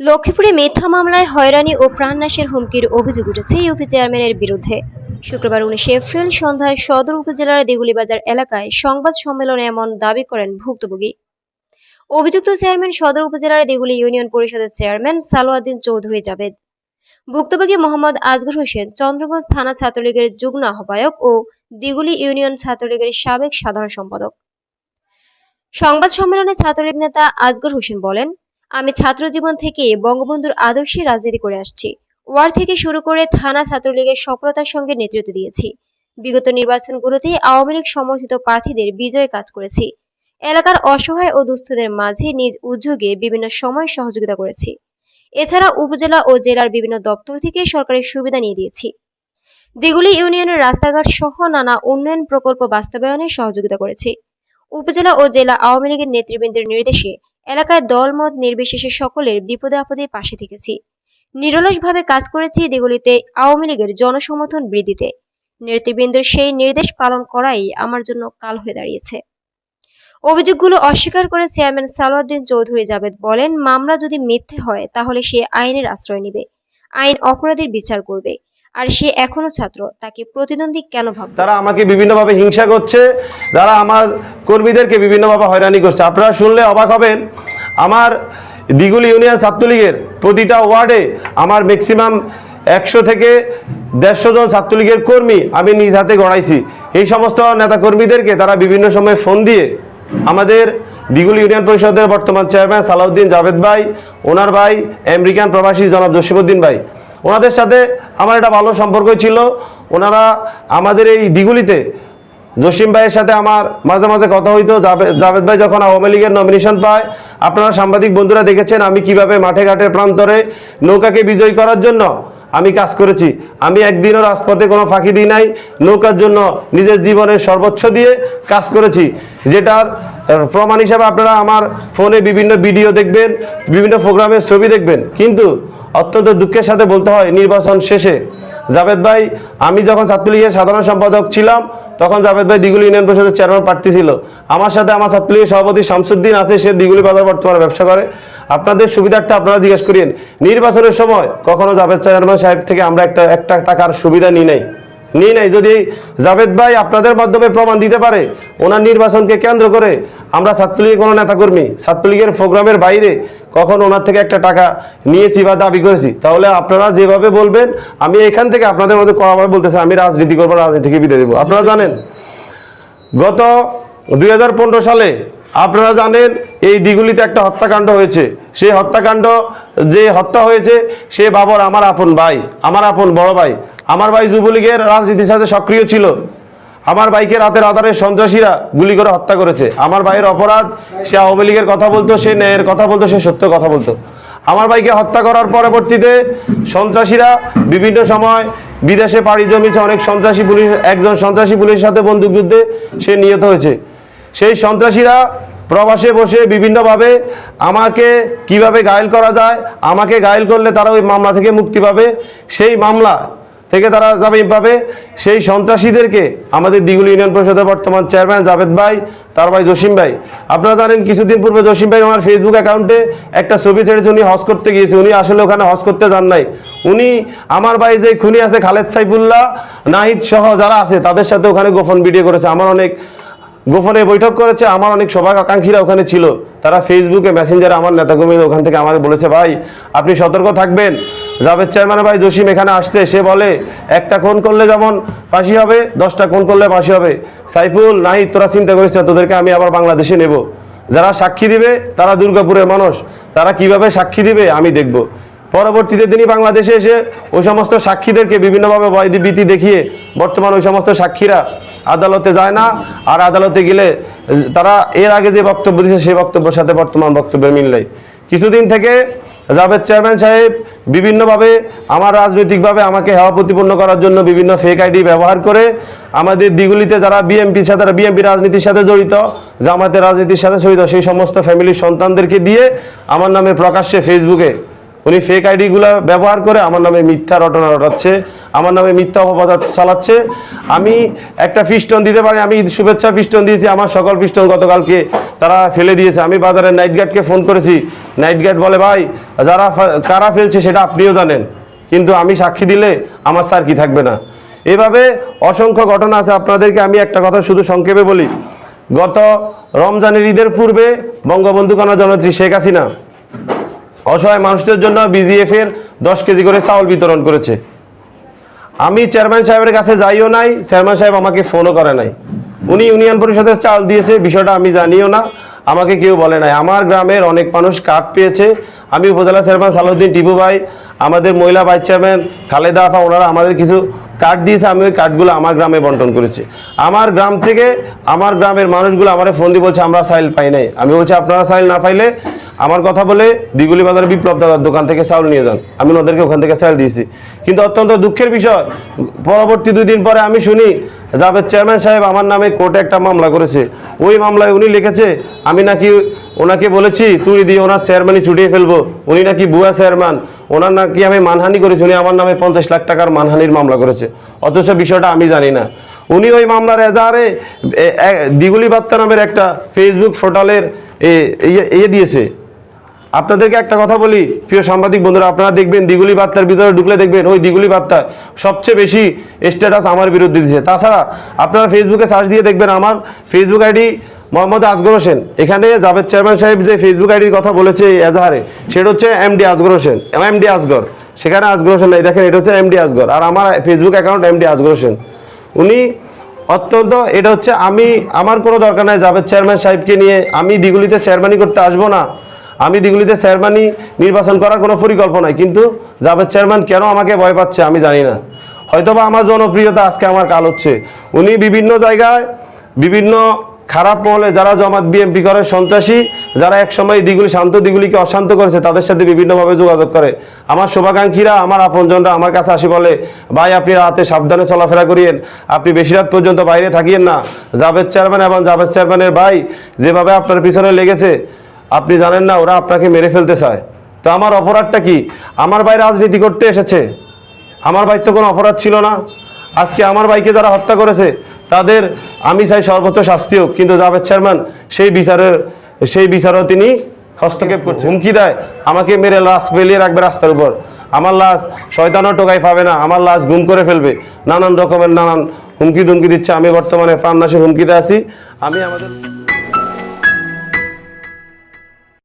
লক্ষ্মীপুরে মিথ্যা মামলায় হয়রানি ও প্রাণনাশের হুমকির অভিযোগ উঠেছে ইউপি চেয়ারম্যানের বিরুদ্ধে। শুক্রবার উনিশে এপ্রিল সন্ধ্যায় সদর উপজেলার দেগুলিবাজার এলাকায় সংবাদ সম্মেলনে এমন দাবি করেন ভুক্তভোগী। অভিযুক্ত চেয়ারম্যান সদর উপজেলার দেগুলি ইউনিয়ন পরিষদের চেয়ারম্যান সালোয়াদ্দিন চৌধুরী জাবেদ ভুক্তভোগী মোহাম্মদ আজগর হোসেন চন্দ্রগঞ্জ থানা ছাত্রলীগের যুগ্ম আহ্বায়ক ও দিগুলি ইউনিয়ন ছাত্রলীগের সাবেক সাধারণ সম্পাদক। সংবাদ সম্মেলনে ছাত্রলীগ নেতা আজগর হোসেন বলেন আমি ছাত্র জীবন থেকে বঙ্গবন্ধুর আদর্শে রাজনীতি করে আসছি। ওয়ার্ড থেকে শুরু করে থানা ছাত্রলীগের সফলতার সঙ্গে নেতৃত্ব দিয়েছি। বিগত নির্বাচনগুলোতে আওয়ামী লীগ সমর্থিত প্রার্থীদের বিজয়ে কাজ করেছি। এলাকার অসহায় ও দুস্থদের মাঝে নিজ উদ্যোগে বিভিন্ন সময় সহযোগিতা করেছি। এছাড়া উপজেলা ও জেলার বিভিন্ন দপ্তর থেকে সরকারি সুবিধা নিয়ে দিয়েছি। দিগুলি ইউনিয়নের রাস্তাঘাট সহ নানা উন্নয়ন প্রকল্প বাস্তবায়নে সহযোগিতা করেছি। উপজেলা ও জেলা আওয়ামী লীগের নেতৃবৃন্দের নির্দেশে এলাকায় দলমত নির্বিশেষে সকলের বিপদে আপদে পাশে থেকেছি। নিরলসভাবে কাজ করেছি দিগুলিতে আওয়ামী লীগের জনসমর্থন বৃদ্ধিতে। নেতৃবৃন্দের সেই নির্দেশ পালন করাই আমার জন্য কাল হয়ে দাঁড়িয়েছে। অভিযোগগুলো অস্বীকার করে চেয়ারম্যান সালাউদ্দিন চৌধুরী জাবেদ বলেন, মামলা যদি মিথ্যে হয়, তাহলে সে আইনের আশ্রয় নেবে। আইন অপরাধীর বিচার করবে। আর সে এখনও ছাত্র, তাকে প্রতিদ্বন্দ্বী কেন ভাববে? তারা আমাকে বিভিন্নভাবে হিংসা করছে, তারা আমার কর্মীদেরকে বিভিন্নভাবে হয়রানি করছে। আপনারা শুনলে অবাক হবেন, আমার দিগুল ইউনিয়ন ছাত্রলীগের প্রতিটা ওয়ার্ডে আমার ম্যাক্সিমাম একশো থেকে দেড়শো জন ছাত্রলীগের কর্মী আমি নিজ হাতে গড়াইছি। এই সমস্ত নেতাকর্মীদেরকে তারা বিভিন্ন সময় ফোন দিয়ে আমাদের দিগুল ইউনিয়ন পরিষদের বর্তমান চেয়ারম্যান সালাউদ্দিন জাভেদ ভাই, ওনার ভাই, আমেরিকান প্রবাসী জনাব জসিমুদ্দিন ভাই ওনাদের সাথে আমার একটা ভালো সম্পর্ক ছিল। ওনারা আমাদের এই দিগুলিতে জসিম ভাইয়ের সাথে আমার মাঝে মাঝে কথা হইতো। জাভেদ জাভেদ ভাই যখন আওয়ামী লীগের নমিনেশন পায়, আপনারা সাংবাদিক বন্ধুরা দেখেছেন আমি কীভাবে মাঠে ঘাটে প্রান্তরে নৌকাকে বিজয়ী করার জন্য আমি কাজ করেছি। আমি একদিনও রাজপথে কোনো ফাঁকি দিই নাই, নৌকার জন্য নিজের জীবনের সর্বোচ্চ দিয়ে কাজ করেছি। যেটার প্রমাণ হিসাবে আপনারা আমার ফোনে বিভিন্ন ভিডিও দেখবেন, বিভিন্ন প্রোগ্রামের ছবি দেখবেন। কিন্তু অত্যন্ত দুঃখের সাথে বলতে হয়, নির্বাচন শেষে। জাভেদ ভাই, আমি যখন ছাত্রলীগের সাধারণ সম্পাদক ছিলাম তখন জাভেদ ভাই দিগুলি ইউনিয়ন পরিষদের চেয়ারম্যান প্রার্থী ছিল। আমার সাথে আমার ছাত্রলীগের সভাপতি শামসুদ্দিন আছে, সে দিগুলি বাজার বর্তমানে ব্যবসা করে। আপনাদের সুবিধার্থে আপনারা জিজ্ঞেস করিয়েন, নির্বাচনের সময় কখনো জাভেদ চেয়ারম্যান সাহেব থেকে আমরা একটা একটা টাকার সুবিধা নিই নাই? নিই নাই। যদি জাভেদ ভাই আপনাদের মাধ্যমে প্রমাণ দিতে পারে, ওনার নির্বাচনকে কেন্দ্র করে আমরা ছাত্রলীগের কোনো নেতাকর্মী ছাত্রলীগের প্রোগ্রামের বাইরে কখন ওনার থেকে একটা টাকা নিয়েছি বা দাবি করেছি, তাহলে আপনারা যেভাবে বলবেন, আমি এখান থেকে আপনাদের মধ্যে কড়াভাবে বলতেছি, আমি রাজনীতি করব, রাজনীতি থেকে বিদায় দেবো আপনারা জানেন, গত দুই হাজার পনেরো সালে আপনারা জানেন এই দিগুলিতে একটা হত্যাকাণ্ড হয়েছে। সেই হত্যাকাণ্ড, যে হত্যা হয়েছে, সে বাবর আমার আপন ভাই, আমার আপন বড় ভাই আমার ভাই যুবলীগের রাজনীতির সাথে সক্রিয় ছিল। আমার ভাইকে রাতের আধারে সন্ত্রাসীরা গুলি করে হত্যা করেছে। আমার ভাইয়ের অপরাধ, সে আওয়ামী লীগের কথা বলতো, সে ন্যায়ের কথা বলতো, সে সত্য কথা বলতো। আমার ভাইকে হত্যা করার পরবর্তীতে সন্ত্রাসীরা বিভিন্ন সময় বিদেশে পাড়ি জমিয়েছে। অনেক সন্ত্রাসী পুলিশ, একজন সন্ত্রাসী পুলিশের সাথে বন্দুকযুদ্ধে সে নিহত হয়েছে। সেই সন্ত্রাসীরা প্রবাসে বসে বিভিন্নভাবে আমাকে কীভাবে ঘায়েল করা যায়, আমাকে গায়েল করলে তারা ওই মামলা থেকে মুক্তি পাবে। সেই মামলা থেকে তারা জামিন পাবে। সেই সন্ত্রাসীদেরকে আমাদের দিগুলি ইউনিয়ন পরিষদের বর্তমান চেয়ারম্যান জাভেদ ভাই, তার ভাই জসিম ভাই। আপনারা জানেন, কিছুদিন পূর্বে জসিম ভাই আমার ফেসবুক অ্যাকাউন্টে একটা ছবি ছেড়েছে, উনি হজ করতে গিয়েছে। উনি আসলে ওখানে হজ করতে যান নাই। উনি, আমার ভাই যে খুনি আছে খালেদ সাইফুল্লাহ, নাহিদ সহ যারা আছে, তাদের সাথে ওখানে গোপন ভিডিও করেছে। আমার অনেক গোপনে বৈঠক করেছে, আমার অনেক সভাকাঙ্ক্ষীরা ওখানে ছিল। তারা ফেসবুকে মেসেঞ্জারে আমার নেতাকর্মী ওখান থেকে আমার বলেছে, ভাই, আপনি সতর্ক থাকবেন। জাভেদ চেয়ারম্যান ভাই জসিম এখানে আসছে, সে বলে, একটা খুন করলে যেমন ফাঁসি হবে, দশটা খুন করলে ফাঁসি হবে। সাইফুল নাহি তোরা চিন্তা করিস না, তোদেরকে আমি আবার বাংলাদেশে নেব। যারা সাক্ষী দিবে, তারা দুর্গাপুরের মানুষ। তারা কীভাবে সাক্ষী দিবে, আমি দেখব। পরবর্তীতে তিনি বাংলাদেশে এসে ওই সমস্ত সাক্ষীদেরকে বিভিন্নভাবে ভীতি দেখিয়ে বর্তমান ওই সমস্ত সাক্ষীরা আদালতে যায় না। আর আদালতে গেলে তারা এর আগে যে বক্তব্য দিয়েছে সেই বক্তব্যের সাথে বর্তমান বক্তব্যের মিল নেই। কিছুদিন থেকে জাভেদ চেয়ারম্যান সাহেব বিভিন্নভাবে আমার রাজনৈতিকভাবে আমাকে হেওয়া প্রতিপন্ন করার জন্য বিভিন্ন ফেক আইডি ব্যবহার করে আমাদের দিগুলিতে যারা বিএমপির সাথে তারা বিএমপি রাজনীতির সাথে জড়িত জামাতের রাজনীতির সাথে জড়িত, সেই সমস্ত ফ্যামিলির সন্তানদেরকে দিয়ে আমার নামে প্রকাশ্যে ফেসবুকে উনি ফেক আইডিগুলো ব্যবহার করে আমার নামে মিথ্যা রটনা রটাচ্ছে, আমার নামে মিথ্যা অপবাদ চালাচ্ছে। আমি একটা ফিস্টন দিতে পারি আমি শুভেচ্ছা ফিস্টন দিয়েছি, আমার সকল ফিস্টন গতকালকে তারা ফেলে দিয়েছে। আমি বাজারের নাইট গার্ডকে ফোন করেছি নাইট গার্ড বলে, ভাই, যারা কারা ফেলছে সেটা আপনিও জানেন, কিন্তু আমি সাক্ষী দিলে আমার স্যার কি থাকবে না? এভাবে অসংখ্য ঘটনা আছে, আপনাদেরকে আমি একটা কথা শুধু সংক্ষেপে বলি। গত রমজানের ঈদের পূর্বে বঙ্গবন্ধু কন্যা জনত্রী শেখ হাসিনা অসহায় মানুষদের জন্য বিজিএফ এর দশ কেজি করে চাউল বিতরণ করেছে। আমি চেয়ারম্যান সাহেবের কাছে যাইও নাই, চেয়ারম্যান সাহেব আমাকে ফোনও করে নাই। উনি ইউনিয়ন পরিষদের চাল দিয়েছে, বিষয়টা আমি জানিও না, আমাকে কেউ বলে নাই। আমার গ্রামের অনেক মানুষ কার্ড পেয়েছে। আমি উপজেলা চেয়ারম্যান সালাউদ্দিন টিপু ভাই, আমাদের মহিলা ভাইস চেয়ারম্যান খালেদা আফা, ওনারা আমাদের কিছু কার্ড দিয়েছে, আমি ওই কার্ডগুলো আমার গ্রামে বন্টন করেছি। আমার গ্রাম থেকে আমার গ্রামের মানুষগুলো আমার ফোন দিয়ে বলছে, আমরা সাইল পাই নাই। আমি বলছি, আপনারা সাইল না পাইলে আমার কথা বলে দিগুলি বাজার বিপ্লব দাদার দোকান থেকে চাউল নিয়ে যান। আমি ওদেরকে ওখান থেকে চাল দিয়েছি। কিন্তু অত্যন্ত দুঃখের বিষয়, পরবর্তী দুই দিন পরে আমি শুনি জাভেদ চেয়ারম্যান সাহেব আমার নামে কোর্টে একটা মামলা করেছে। ওই মামলায় উনি লিখেছে, আমি নাকি ওনাকে বলেছি, তুই দিয়ে ওনার চেয়ারম্যানই ছুটিয়ে ফেলব। উনি নাকি বুয়া চেয়ারম্যান ওনার নাকি আমি মানহানি করেছি। উনি আমার নামে পঞ্চাশ লাখ টাকার মানহানির মামলা করেছে। অথচ বিষয়টা আমি জানি না। উনি ওই মামলার এজাহারে দিগুলি বার্তা নামের একটা ফেসবুক পোর্টালের এ- ইয়ে ইয়ে দিয়েছে। আপনাদেরকে একটা কথা বলি, প্রিয় সাংবাদিক বন্ধুরা, আপনারা দেখবেন দিগুলি বার্তার ভিতরে ঢুকলে দেখবেন ওই দিগুলি বার্তায় সবচেয়ে বেশি স্ট্যাটাস আমার বিরুদ্ধে দিয়েছে। তাছাড়া আপনারা ফেসবুকে সার্চ দিয়ে দেখবেন, আমার ফেসবুক আইডি মোহাম্মদ আজগর হোসেন। এখানে জাভেদ চেয়ারম্যান সাহেব যে ফেসবুক আইডির কথা বলেছে এজাহারে, সেটা হচ্ছে এমডি আজগর হোসেন। এমডি আজগর। সেখানে আসগর হোসেন নাই। দেখেন, এটা হচ্ছে এমডি আজগর। আর আমার Facebook account MD Asgar Hossain. উনি অত্যন্ত, এটা হচ্ছে আমি, আমার কোনো দরকার নাই জাভেদ চেয়ারম্যান সাহেবকে নিয়ে। আমি দিগুলিতে চেয়ারম্যানই করতে আসব না। আমি দিগুলিতে চেয়ারম্যানই নির্বাচন করার কোনো পরিকল্পনাই কিন্তু জাভেদ চেয়ারম্যান কেন আমাকে ভয় পাচ্ছে আমি জানি না। হয়তোবা আমার জনপ্রিয়তা আজকে আমার কাল হচ্ছে। উনি বিভিন্ন জায়গায় বিভিন্ন খারাপ মহলে যারা জমাত বিএমপি করে, সন্ত্রাসী, যারা একসময় দিগুলি শান্ত, দিগুলিকে অশান্ত করেছে, তাদের সাথে বিভিন্নভাবে যোগাযোগ করে। আমার শুভাকাঙ্ক্ষীরা, আমার আপনজনরা, আমার কাছে আসি বলে, ভাই, আপনি রাতে সাবধানে চলাফেরা করিয়েন। আপনি বেশি রাত পর্যন্ত বাইরে থাকিয়েন না। জাভেদ চেয়ারম্যান এবং জাভেদ চেয়ারম্যানের ভাই, যেভাবে আপনার পিছনে লেগেছে, আপনি জানেন না, ওরা আপনাকে মেরে ফেলতে চায়। তো আমার অপরাধটা কি? আমার ভাই রাজনীতি করতে এসেছে। আমার ভাই তো কোনো অপরাধ ছিল না। আজকে আমার ভাইকে যারা হত্যা করেছে তাদের আমি চাই সর্বোচ্চ শাস্তি হোক, কিন্তু জাভেদ চেয়ারম্যান সেই বিচারের সেই বিচারও তিনি হস্তক্ষেপ করছে হুমকি দেয়। আমাকে মেরে লাশ ফেলিয়ে রাখবে রাস্তার উপর। আমার লাশ শয়তানও টোকাই পাবে না। আমার লাশ গুম করে ফেলবে। নানান রকমের নানান হুমকি ধুমকি দিচ্ছে। আমি বর্তমানে প্রাণনাশে হুমকিতে আছি। আমি আমাদের